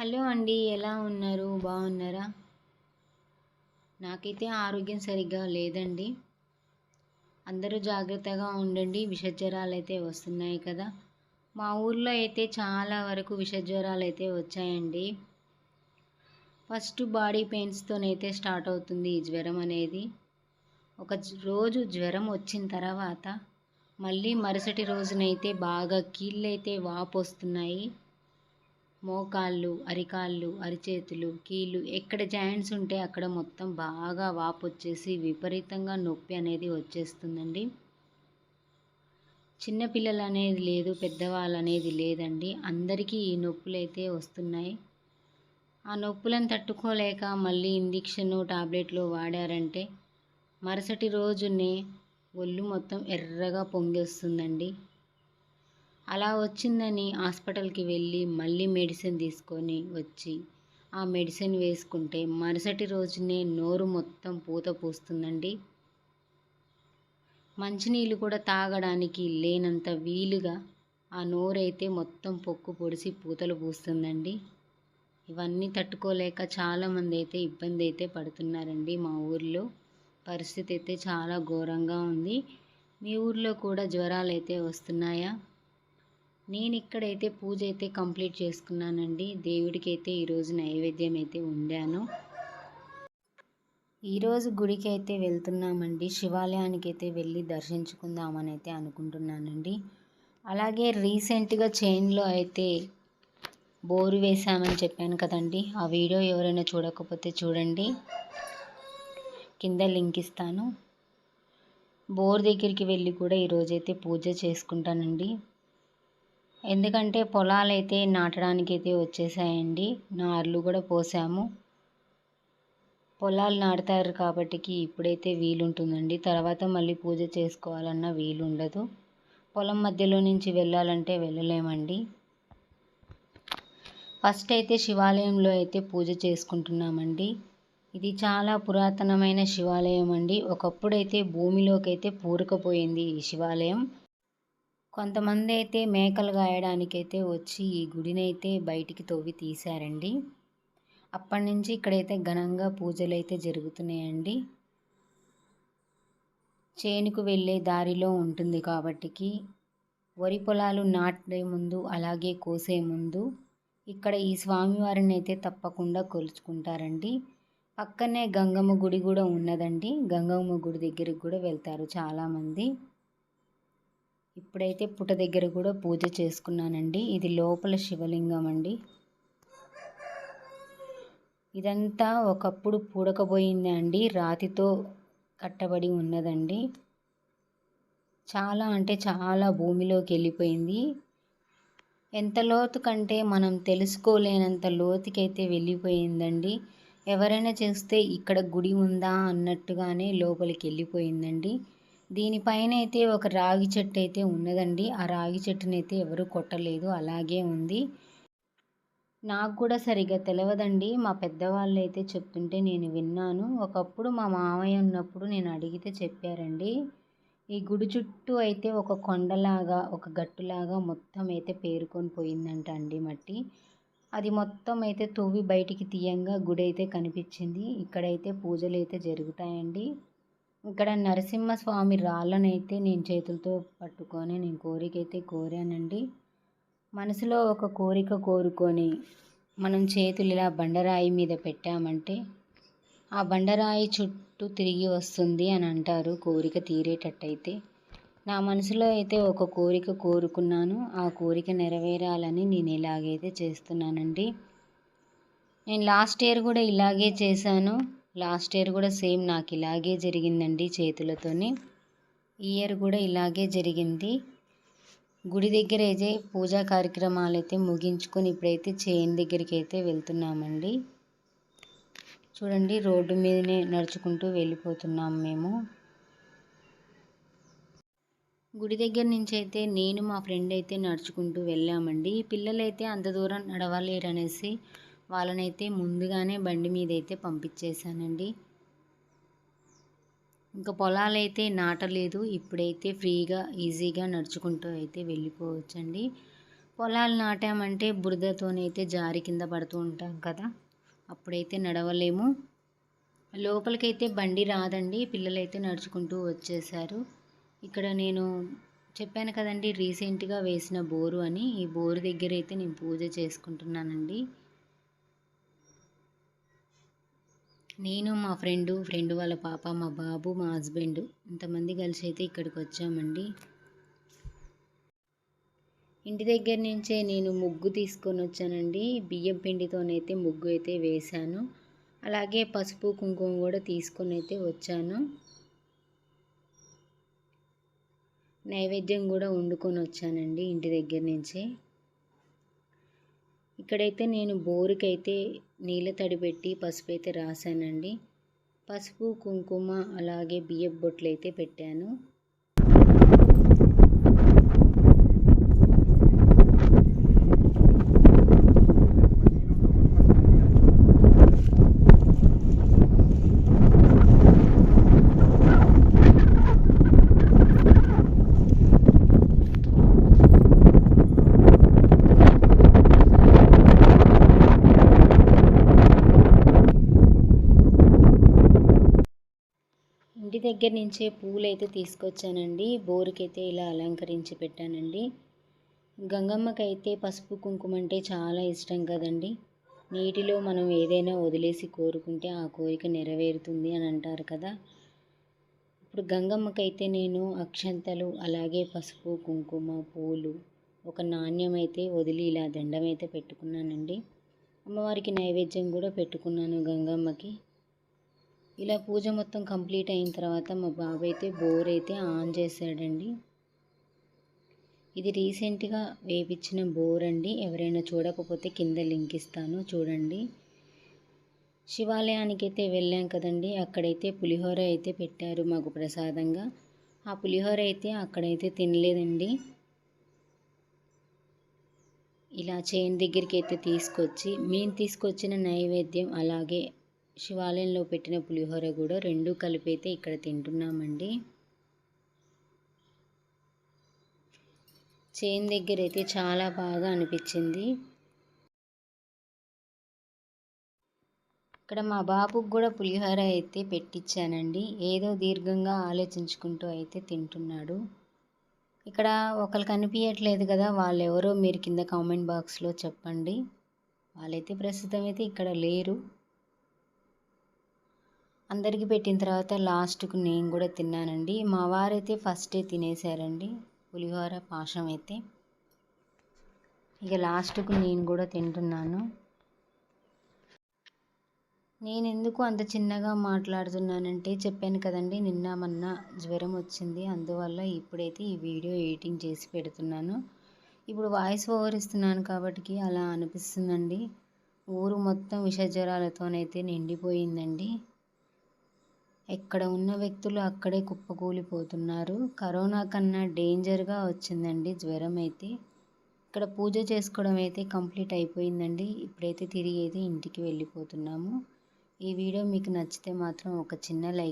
Hello అండి ఎలా ఉన్నారు? బాగున్నారా? నాకైతే ఆరోగ్యం సరిగ్గా లేదండి. అందరూ జాగ్రత్తగా ఉండండి విషజ్వరాలు అయితే వస్తున్నాయి కదా. మా ఊర్లో అయితే చాలా వరకు విషజ్వరాలు అయితే వచ్చాయండి. ఫస్ట్ బాడీ పెయిన్స్తోనైతే స్టార్ట్ అవుతుంది ఈ జ్వరం అనేది. ఒక రోజు జ్వరం వచ్చిన తర్వాత మళ్ళీ మరుసటి రోజునైతే బాగా కీళ్ళైతే వాపు వస్తున్నాయి. మోకాళ్ళు అరికాళ్ళు అరిచేతులు కీళ్ళు ఎక్కడ జాయింట్స్ ఉంటే అక్కడ మొత్తం బాగా వాపు వచ్చేసి విపరీతంగా నొప్పి అనేది వచ్చేస్తుందండి. చిన్నపిల్లలు అనేది లేదు పెద్దవాళ్ళు అనేది లేదండి. అందరికీ ఈ నొప్పులు అయితే వస్తున్నాయి. ఆ నొప్పులను తట్టుకోలేక మళ్ళీ ఇంజక్షన్ టాబ్లెట్లు వాడారంటే మరుసటి రోజునే ఒళ్ళు మొత్తం ఎర్రగా పొంగేస్తుందండి. అలా వచ్చిందని హాస్పిటల్కి వెళ్ళి మళ్ళీ మెడిసిన్ తీసుకొని వచ్చి ఆ మెడిసిన్ వేసుకుంటే మరుసటి రోజునే నోరు మొత్తం పూత పూస్తుందండి. మంచినీళ్ళు కూడా తాగడానికి లేనంత వీలుగా ఆ నోరైతే మొత్తం పొక్కు పొడిసి పూతలు పూస్తుందండి. ఇవన్నీ తట్టుకోలేక చాలామంది అయితే ఇబ్బంది అయితే పడుతున్నారండి మా ఊర్లో. పరిస్థితి అయితే చాలా ఘోరంగా ఉంది. మీ ఊర్లో కూడా జ్వరాలు అయితే వస్తున్నాయా? నేను ఇక్కడైతే పూజ అయితే కంప్లీట్ చేసుకున్నానండి. దేవుడికి అయితే ఈరోజు నైవేద్యం అయితే వండాను ఈరోజు గుడికి అయితే వెళ్తున్నామండి. శివాలయానికి అయితే వెళ్ళి దర్శించుకుందామని అయితే అనుకుంటున్నానండి. అలాగే రీసెంట్గా చైన్లో అయితే బోరు వేసామని చెప్పాను కదండి. ఆ వీడియో ఎవరైనా చూడకపోతే చూడండి. కింద లింక్ ఇస్తాను. బోర్ దగ్గరికి వెళ్ళి కూడా ఈరోజైతే పూజ చేసుకుంటానండి. ఎందుకంటే పొలాలు అయితే నాటడానికి అయితే వచ్చేసాయండి. నార్లు కూడా పోసాము. పొలాలు నాటుతారు కాబట్టికి ఇప్పుడైతే వీలుంటుందండి. తర్వాత మళ్ళీ పూజ చేసుకోవాలన్న వీలు ఉండదు పొలం మధ్యలో నుంచి వెళ్ళాలంటే వెళ్ళలేమండి. ఫస్ట్ అయితే శివాలయంలో అయితే పూజ చేసుకుంటున్నామండి. ఇది చాలా పురాతనమైన శివాలయం అండి. ఒకప్పుడైతే భూమిలోకి అయితే పూరకపోయింది ఈ శివాలయం. కొంతమంది అయితే మేకలు గాయడానికైతే వచ్చి ఈ గుడిని అయితే బయటికి తవ్వి తీశారండి. అప్పటి నుంచి ఇక్కడైతే ఘనంగా పూజలు అయితే జరుగుతున్నాయండి. చేనుకు వెళ్ళే దారిలో ఉంటుంది కాబట్టికి వరి పొలాలు నాటే ముందు అలాగే కోసే ముందు ఇక్కడ ఈ స్వామివారిని అయితే తప్పకుండా కొలుచుకుంటారండి. పక్కనే గంగమ్మ గుడి కూడా ఉన్నదండి. గంగమ్మ గుడి దగ్గరికి కూడా వెళ్తారు చాలామంది. ఇప్పుడైతే పుట దగ్గర కూడా పూజ చేసుకున్నానండి. ఇది లోపల శివలింగం అండి. ఇదంతా ఒకప్పుడు పూడకపోయింది అండి. రాతితో కట్టబడి ఉన్నదండి. చాలా అంటే చాలా భూమిలోకి వెళ్ళిపోయింది. ఎంత లోతు కంటే మనం తెలుసుకోలేనంత లోతుకైతే వెళ్ళిపోయిందండి. ఎవరైనా చేస్తే ఇక్కడ గుడి ఉందా అన్నట్టుగానే లోపలికి వెళ్ళిపోయిందండి. దీనిపైన అయితే ఒక రాగి చెట్టు అయితే ఉన్నదండి. ఆ రాగి చెట్టుని అయితే ఎవరు కొట్టలేదు. అలాగే ఉంది. నాకు కూడా సరిగ్గా తెలియదండి మా పెద్దవాళ్ళు అయితే చెప్తుంటే నేను విన్నాను. ఒకప్పుడు మా మామయ్య ఉన్నప్పుడు నేను అడిగితే చెప్పారండి. ఈ గుడి చుట్టూ అయితే ఒక కొండలాగా ఒక గట్టులాగా మొత్తం అయితే పేరుకొని పోయిందంట అండి మట్టి. అది మొత్తం అయితే తవ్వి బయటికి తీయంగా గుడి అయితే కనిపించింది. ఇక్కడైతే పూజలు అయితే జరుగుతాయండి. ఇక్కడ నరసింహస్వామి రాళ్ళనైతే నేను చేతులతో పట్టుకొని నేను కోరికైతే కోరానండి. మనసులో ఒక కోరిక కోరుకొని మనం చేతులు ఇలా బండరాయి మీద పెట్టామంటే ఆ బండరాయి చుట్టూ తిరిగి వస్తుంది అని అంటారు కోరిక తీరేటట్టయితే. నా మనసులో అయితే ఒక కోరిక కోరుకున్నాను. ఆ కోరిక నెరవేరాలని నేను ఇలాగైతే చేస్తున్నానండి. నేను లాస్ట్ ఇయర్ కూడా ఇలాగే చేశాను. లాస్ట్ ఇయర్ కూడా సేమ్ నాకు ఇలాగే జరిగిందండి చేతులతోని. ఇయర్ కూడా ఇలాగే జరిగింది. గుడి దగ్గర అయితే పూజా కార్యక్రమాలు అయితే ముగించుకొని ఇప్పుడైతే చేయిన్ దగ్గరికి అయితే వెళ్తున్నామండి. చూడండి రోడ్డు మీదనే నడుచుకుంటూ వెళ్ళిపోతున్నాం మేము. గుడి దగ్గర నుంచి అయితే నేను మా ఫ్రెండ్ అయితే నడుచుకుంటూ వెళ్ళామండి. పిల్లలైతే అంత దూరం నడవలేరు అనేసి వాళ్ళనైతే ముందుగానే బండి మీద అయితే పంపించేశానండి. ఇంకా పొలాలైతే నాటలేదు. ఇప్పుడైతే ఫ్రీగా ఈజీగా నడుచుకుంటూ అయితే వెళ్ళిపోవచ్చండి. పొలాలు నాటామంటే బురదతోనైతే జారి కింద పడుతూ ఉంటాం కదా అప్పుడైతే నడవలేము. లోపలికైతే బండి రాదండి పిల్లలైతే నడుచుకుంటూ వచ్చేసారు ఇక్కడ నేను చెప్పాను కదండి రీసెంట్గా వేసిన బోరు అని. ఈ బోరు దగ్గర అయితే నేను పూజ చేసుకుంటున్నానండి. నేను మా ఫ్రెండు ఫ్రెండ్ వాళ్ళ పాప మా బాబు మా హస్బెండ్ ఇంతమంది కలిసి అయితే ఇక్కడికి వచ్చామండి. ఇంటి దగ్గర నుంచే నేను ముగ్గు తీసుకొని వచ్చానండి. బియ్యం పిండితోనైతే ముగ్గు అయితే వేశాను. అలాగే పసుపు కుంకుమ కూడా తీసుకొని అయితే వచ్చాను. నైవేద్యం కూడా వండుకొని వచ్చానండి ఇంటి దగ్గర నుంచి. ఇక్కడైతే నేను బోరుకైతే నీళ్ళ తడిపెట్టి పసుపు అయితే రాశానండి. పసుపు కుంకుమ అలాగే బియ్యం బొట్లు అయితే పెట్టాను ఇంటి దగ్గర నుంచే పూలైతే తీసుకొచ్చానండి. బోరుకైతే ఇలా అలంకరించి పెట్టానండి. గంగమ్మకైతే పసుపు కుంకుమ అంటే చాలా ఇష్టం కదండి. నీటిలో మనం ఏదైనా వదిలేసి కోరుకుంటే ఆ కోరిక నెరవేరుతుంది అని అంటారు కదా. ఇప్పుడు గంగమ్మకైతే నేను అక్షంతలు అలాగే పసుపు కుంకుమ పూలు ఒక నాణ్యం అయితే వదిలి ఇలా దండం అయితే పెట్టుకున్నానండి. అమ్మవారికి నైవేద్యం కూడా పెట్టుకున్నాను గంగమ్మకి. ఇలా పూజ మొత్తం కంప్లీట్ అయిన తర్వాత మా బాబు అయితే బోర్ అయితే ఆన్ చేశాడండి. ఇది రీసెంట్గా వేపించిన బోర్ అండి ఎవరైనా చూడకపోతే కింద లింక్ ఇస్తాను చూడండి. శివాలయానికి అయితే వెళ్ళాం కదండి. అక్కడైతే పులిహోర అయితే పెట్టారు మాకు ప్రసాదంగా. ఆ పులిహోర అయితే అక్కడైతే తినలేదండి. ఇలా చైన్ దగ్గరికి అయితే తీసుకొచ్చి మేము తీసుకొచ్చిన నైవేద్యం అలాగే శివాలయంలో పెట్టిన పులిహోర కూడా రెండు కలిపి అయితే ఇక్కడ తింటున్నామండి. చేన్ దగ్గర అయితే చాలా బాగా అనిపించింది. ఇక్కడ మా బాబుకు కూడా పులిహోర అయితే పెట్టించానండి ఏదో దీర్ఘంగా ఆలోచించుకుంటూ అయితే తింటున్నాడు. ఇక్కడ ఒకరు కనిపించట్లేదు కదా వాళ్ళు ఎవరో మీరు కింద కామెంట్ బాక్స్లో చెప్పండి. వాళ్ళైతే ప్రస్తుతం అయితే ఇక్కడ లేరు. అందరికీ పెట్టిన తర్వాత లాస్ట్కు నేను కూడా తిన్నానండి. మా వారైతే ఫస్టే తినేసారండి. పులిహోర పాషం అయితే. ఇక లాస్ట్కు నేను కూడా తింటున్నాను. నేను ఎందుకు అంత చిన్నగా మాట్లాడుతున్నానంటే చెప్పాను కదండి నిన్న మొన్న జ్వరం వచ్చింది. అందువల్ల ఇప్పుడైతే ఈ వీడియో ఎడిటింగ్ చేసి పెడుతున్నాను. ఇప్పుడు వాయిస్ ఓవర్ ఇస్తున్నాను కాబట్టి అలా అనిపిస్తుందండి. ఊరు మొత్తం విష జ్వరాలతోనైతే నిండిపోయిందండి. ఎక్కడ ఉన్న వ్యక్తులు అక్కడే కుప్పకూలిపోతున్నారు. కరోనా కన్నా డేంజర్గా వచ్చిందండి జ్వరం అయితే. ఇక్కడ పూజ చేసుకోవడం అయితే కంప్లీట్ అయిపోయిందండి. ఇప్పుడైతే తిరిగి అయితే ఇంటికి వెళ్ళిపోతున్నాము. ఈ వీడియో మీకు నచ్చితే మాత్రం ఒక చిన్న లైక్